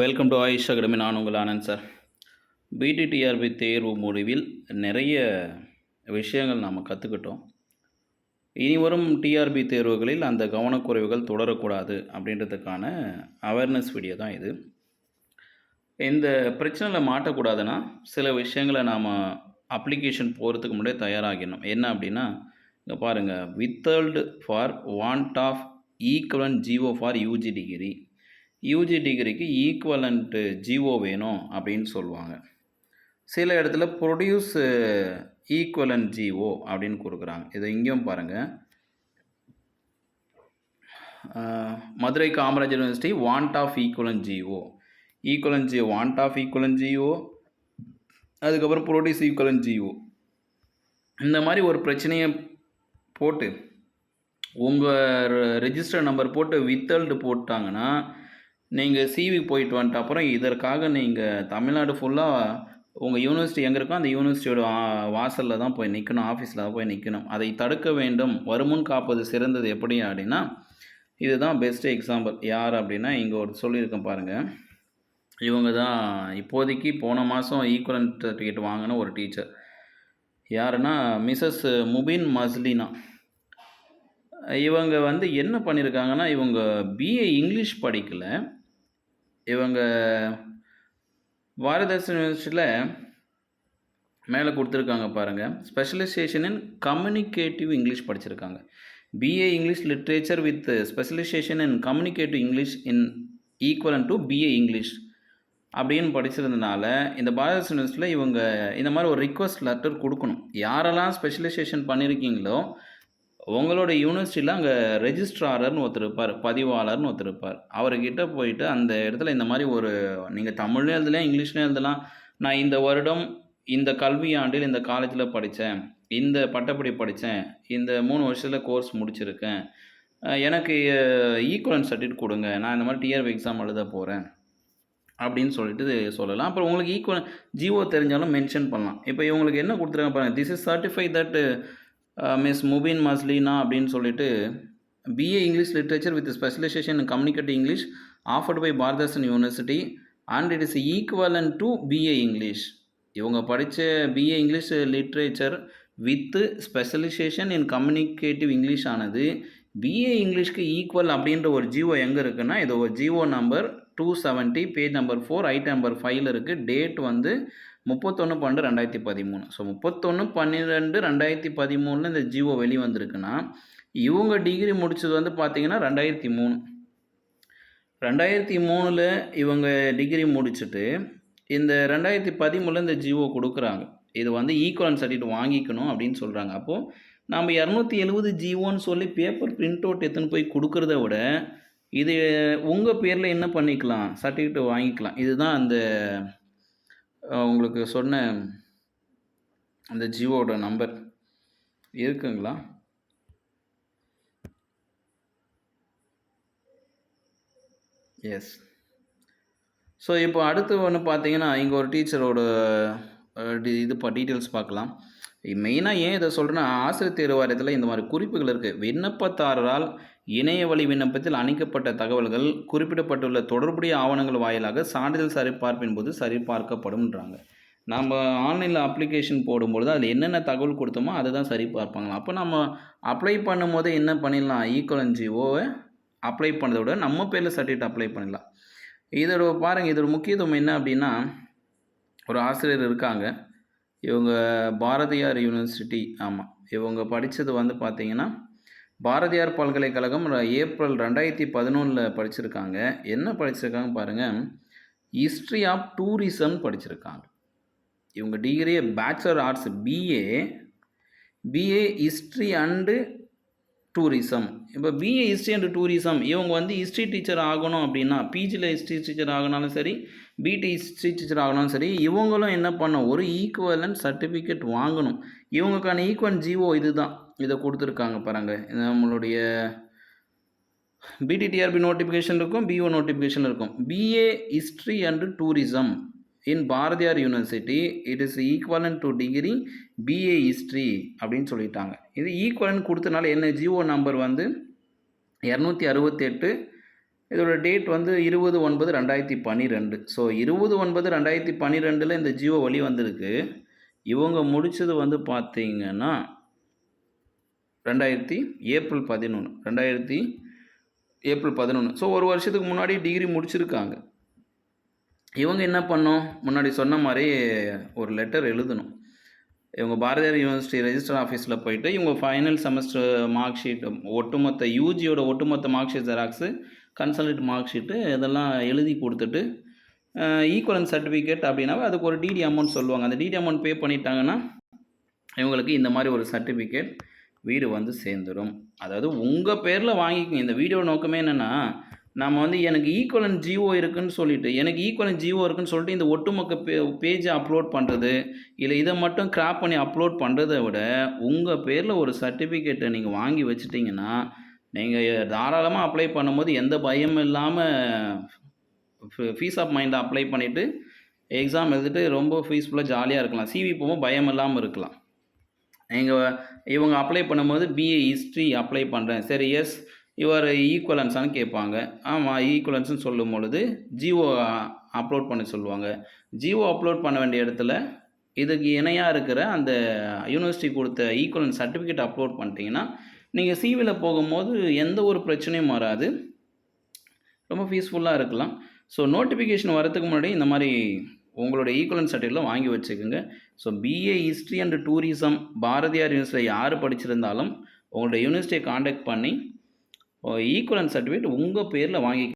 Welcome to AYUSH academy நான் உங்கள் Anand sir. BT TRB தேர்வு முடிவில் நிறைய விஷயங்கள் நாம் கற்றுக்கிட்டோம் இனி வரும் டிஆர்பி தேர்வுகளில் அந்த கவனக்குறைவுகள் தொடரக்கூடாது அப்படின்றதுக்கான அவேர்னஸ் வீடியோ தான் இது. இந்த பிரச்சனையில் மாட்டக்கூடாதுன்னா சில விஷயங்களை நாம் அப்ளிகேஷன் போகிறதுக்கு முன்னாடியே தயாராகிடணும். என்ன அப்படின்னா இங்கே பாருங்கள் withheld for want of equivalent GO for UG degree UG டிகிரிக்கு ஈக்குவலண்ட்டு ஜிஓ வேணும் அப்படின்னு சொல்லுவாங்க. சில இடத்துல ப்ரொடியூஸ் ஈக்குவலன் ஜிஓ அப்படின்னு கொடுக்குறாங்க. இதை இங்கேயும் பாருங்கள் Madurai Kamarajar university one of equivalent GO equivalent GO one of equivalent GO அதுக்கப்புறம் ப்ரொடியூஸ் ஈக்குவலன் ஜிஓ இந்த மாதிரி ஒரு பிரச்சனையை போட்டு உங்கள் ரெஜிஸ்டர் நம்பர் போட்டு வித்தல்டு போட்டாங்கன்னா நீங்கள் சிவி போயிட்டு வந்துட்டு அப்புறம் இதற்காக நீங்கள் தமிழ்நாடு ஃபுல்லாக உங்கள் யூனிவர்சிட்டி எங்கே இருக்கோ அந்த யூனிவர்சிட்டியோட வாசலில் தான் போய் நிற்கணும் ஆஃபீஸில் தான் போய் நிற்கணும் அதை தடுக்க வேண்டும். வருமுன் காப்பது சிறந்தது எப்படி அப்படின்னா இதுதான் பெஸ்ட்டு எக்ஸாம்பிள் யார் அப்படின்னா இங்கே ஒரு சொல்லியிருக்கேன் பாருங்கள் இவங்க தான் இப்போதைக்கு போன மாதம் ஈக்குவலன்ட் சர்டிஃபிகேட் வாங்கின ஒரு டீச்சர் யாருன்னா மிஸ்ஸஸ் முபின் மஸ்லினா. இவங்க வந்து என்ன பண்ணியிருக்காங்கன்னா இவங்க பிஏ இங்கிலீஷ் படிக்கலை. இவங்க பாரதர்ஷன் யூனிவர்சிட்டியில் மேலே கொடுத்துருக்காங்க பாருங்கள் ஸ்பெஷலைசேஷன் இன் கம்யூனிகேட்டிவ் இங்கிலீஷ் படிச்சிருக்காங்க. BA English literature with specialisation in communicative English in equivalent to BA English அப்படின்னு படிச்சிருந்தனால இந்த பாரத யூனிவர்சிட்டியில் இவங்க இந்த மாதிரி ஒரு ரிக்வஸ்ட் லெட்டர் கொடுக்கணும். யாரெல்லாம் ஸ்பெஷலைசேஷன் பண்ணியிருக்கீங்களோ உங்களோட யூனிவர்சிட்டியில் அங்கே ரெஜிஸ்ட்ராரர்னு ஒருத்தர் இருப்பார் பதிவாளர்னு ஒருத்தர் இருப்பார். அவர்கிட்ட போயிட்டு அந்த இடத்துல இந்த மாதிரி ஒரு நீங்கள் தமிழ்லேயும் எழுதலாம் இங்கிலீஷ்லேயும் எழுதலாம்? நான் இந்த வருடம் இந்த கல்வி ஆண்டில் இந்த காலேஜில் படித்தேன் இந்த பட்டப்படி படித்தேன் இந்த மூணு வருஷத்தில் கோர்ஸ் முடிச்சிருக்கேன். எனக்கு ஈக்குவலன் சர்டிஃபிகேட் கொடுங்க நான் இந்த மாதிரி டிஆர்பி எக்ஸாம் எழுத போகிறேன் அப்படின்னு சொல்லிட்டு சொல்லலாம். அப்புறம் உங்களுக்கு ஈக்குவல் ஜிஓ தெரிஞ்சாலும் மென்ஷன் பண்ணலாம். இப்போ இவங்களுக்கு என்ன கொடுத்துருக்காங்க பாருங்கள் this is certify that miss Mubin Maslina அப்படின்னு சொல்லிட்டு BA English literature with specialisation in communicative English offered by Bharathasan university and it is equivalent to BA English இவங்க படித்த BA English literature with specialisation in communicative English ஆனது BA இங்கிலீஷ்க்கு equal அப்படின்ற ஒரு GO எங்கே இருக்குன்னா இது ஒரு GO number two seventy page number four eight number ஃபைவ்ல இருக்குது டேட் வந்து முப்பத்தொன்று பன்னெண்டு ரெண்டாயிரத்தி பதிமூணு. ஸோ முப்பத்தொன்று பன்னிரெண்டு ரெண்டாயிரத்தி பதிமூணில் இந்த ஜிஓ வெளிவந்திருக்குன்னா இவங்க டிகிரி முடித்தது வந்து பார்த்திங்கன்னா ரெண்டாயிரத்தி மூணு. ரெண்டாயிரத்தி மூணில் இவங்க டிகிரி முடிச்சுட்டு இந்த ரெண்டாயிரத்தி பதிமூணில் இந்த ஜிஓ கொடுக்குறாங்க. இது வந்து ஈக்குவலன் சர்டிஃபிகேட் வாங்கிக்கணும் அப்படின்னு சொல்கிறாங்க அப்போது நம்ம இரநூத்தி எழுபது ஜிஓன்னு சொல்லி பேப்பர் பிரிண்ட் அவுட் எடுத்துன்னு போய் கொடுக்குறத விட இது உங்கள் பேரில் என்ன பண்ணிக்கலாம்? சர்டிஃபிகேட் வாங்கிக்கலாம். இதுதான் அந்த உங்களுக்கு சொன்ன அந்த ஜியோட நம்பர் இருக்குங்களா? எஸ் ஸோ இப்போ அடுத்து ஒன்று பார்த்தீங்கன்னா இங்கே ஒரு டீச்சரோட இது இப்போ டீட்டெயில்ஸ் பார்க்கலாம். மெயினாக ஏன் இதை சொல்கிறேன்னா ஆசிரியர் தேர்வு வாரியத்தில் இந்த மாதிரி குறிப்புகள் இருக்குது விண்ணப்பதாரரால் இணைய வழி விண்ணப்பத்தில் அணிக்கப்பட்ட தகவல்கள் குறிப்பிடப்பட்டுள்ள தொடர்புடைய ஆவணங்கள் வாயிலாக சான்றிதழ் சரிபார்ப்பின் போது சரிபார்க்கப்படும்ன்றாங்க. நம்ம ஆன்லைனில் அப்ளிகேஷன் போடும்பொழுது அதில் என்னென்ன தகவல் கொடுத்தோமோ அதை தான் சரி பார்ப்பாங்களாம் அப்போ நம்ம அப்ளை பண்ணும்போது என்ன பண்ணிடலாம்? ஈக்குவலன் ஜிஓவை அப்ளை பண்ணதை விட நம்ம பேரில் சர்டிஃபிகேட் அப்ளை பண்ணிடலாம். இதோட பாருங்கள் இதோட முக்கியத்துவம் என்ன அப்படின்னா ஒரு ஆசிரியர் இருக்காங்க. இவங்க பாரதியார் யூனிவர்சிட்டி ஆமாம் இவங்க படித்தது வந்து பார்த்திங்கன்னா பாரதியார் பல்கலைக்கழகம் ஏப்ரல் ரெண்டாயிரத்தி பதினொன்றில் படிச்சிருக்காங்க. என்ன படிச்சிருக்காங்க பாருங்கள் ஹிஸ்ட்ரி ஆஃப் டூரிசம் படிச்சிருக்காங்க. இவங்க டிகிரியே bachelor arts BA BA history and tourism இப்போ பிஏ ஹிஸ்ட்ரி அண்ட் டூரிசம் இவங்க வந்து ஹிஸ்ட்ரி டீச்சர் ஆகணும் அப்படின்னா பிஜியில் ஹிஸ்ட்ரி டீச்சர் ஆகினாலும் சரி பிடி ஹிஸ்ட்ரி டீச்சர் ஆகினாலும் சரி இவங்களும் என்ன பண்ணணும்? ஒரு ஈக்குவலன் சர்டிஃபிகேட் வாங்கணும். இவங்களுக்கான ஈக்குவல் ஜிஓ இது தான் இதை கொடுத்துருக்காங்க பாருங்கள் நம்மளுடைய பிடிடிஆர்பி நோட்டிஃபிகேஷன் இருக்கும் பிஓ நோட்டிஃபிகேஷன் இருக்கும். BA history and tourism in Bharathiar university it is equivalent to degree BA history அப்படின்னு சொல்லிட்டாங்க. இது ஈக்குவலன் கொடுத்தனால என்ன? ஜிஓ நம்பர் வந்து இரநூத்தி அறுபத்தெட்டு இதோட டேட் வந்து இருபது ஒன்பது ரெண்டாயிரத்தி பன்னிரெண்டு. ஸோ இருபது ஒன்பது ரெண்டாயிரத்தி பன்னிரெண்டில் இந்த ஜியோ வழி வந்திருக்கு. இவங்க முடிச்சது வந்து பார்த்தீங்கன்னா ரெண்டாயிரத்தி ஏப்ரல் பதினொன்று ரெண்டாயிரத்தி ஏப்ரல் பதினொன்று ஸோ ஒரு வருஷத்துக்கு முன்னாடி டிகிரி முடிச்சிருக்காங்க. இவங்க என்ன பண்ணோம்? முன்னாடி சொன்ன மாதிரி ஒரு லெட்டர் எழுதணும். இவங்க பாரதியார் யூனிவர்சிட்டி ரெஜிஸ்டர் ஆஃபீஸில் போயிட்டு இவங்க ஃபைனல் செமஸ்டர் மார்க் ஷீட் ஒட்டுமொத்த யூஜியோட ஒட்டுமொத்த mark sheet xerox consult mark sheet இதெல்லாம் எழுதி கொடுத்துட்டு ஈக்குவலன் சர்டிஃபிகேட் அப்படின்னாவே அதுக்கு ஒரு டிடி அமௌண்ட் சொல்லுவாங்க. அந்த டிடி அமௌண்ட் பே பண்ணிட்டாங்கன்னா இவங்களுக்கு இந்த மாதிரி ஒரு சர்டிஃபிகேட் வீடு வந்து சேர்ந்துடும் அதாவது உங்கள் பேரில் வாங்கிக்கோங்க. இந்த வீடியோ நோக்கமே என்னென்னா நம்ம வந்து எனக்கு ஈக்குவலன் ஜிஓ இருக்குன்னு சொல்லிட்டு எனக்கு ஈக்குவலன் ஜிஓ இருக்குன்னு சொல்லிட்டு இந்த ஒட்டுமொக்க பே பேஜை அப்லோட் பண்ணுறது இல்லை இதை மட்டும் கிராப் பண்ணி அப்லோட் பண்ணுறதை விட உங்கள் பேரில் ஒரு சர்டிஃபிகேட்டை நீங்கள் வாங்கி வச்சிட்டிங்கன்னா நீங்கள் தாராளமாக அப்ளை பண்ணும்போது எந்த பயமும் இல்லாமல் ஃபீஸ் ஆஃப் மைண்டை அப்ளை பண்ணிவிட்டு எக்ஸாம் எழுதிட்டு ரொம்ப ஃபீஸ்ஃபுல்லாக ஜாலியாக இருக்கலாம். சிவி போகும்போது பயம் இல்லாமல் இருக்கலாம். நீங்கள் இவங்க அப்ளை பண்ணும்போது பிஏ ஹிஸ்ட்ரி அப்ளை பண்ணுறேன் சரி எஸ் யுவர் ஈக்குவலன்ஸான்னு கேட்பாங்க. ஆமாம் ஈக்குவலன்ஸ்னு சொல்லும் பொழுது ஜியோ அப்லோட் பண்ண சொல்லுவாங்க. ஜியோ அப்லோட் பண்ண வேண்டிய இடத்துல இதுக்கு இணையாக இருக்கிற அந்த யூனிவர்சிட்டி கொடுத்த ஈக்குவலன் சர்டிஃபிகேட் அப்லோட் பண்ணிட்டீங்கன்னா நீங்கள் சிவியில் போகும்போது எந்த ஒரு பிரச்சனையும் வராது. ரொம்ப பீஸ்ஃபுல்லாக இருக்கலாம். ஸோ நோட்டிஃபிகேஷன் வரதுக்கு முன்னாடி இந்த மாதிரி உங்களோட ஈக்குவலன் சர்டிஃபிகேட்லாம் வாங்கி வச்சுக்கோங்க. So BA history and tourism Bharathiar யூனிவர்சிட்டியில் யார் படிச்சிருந்தாலும் உங்களோட யூனிவர்சிட்டியை காண்டாக்ட் பண்ணி ஈக்குவலன் சர்டிஃபிகேட் உங்கள் பேரில் வாங்கி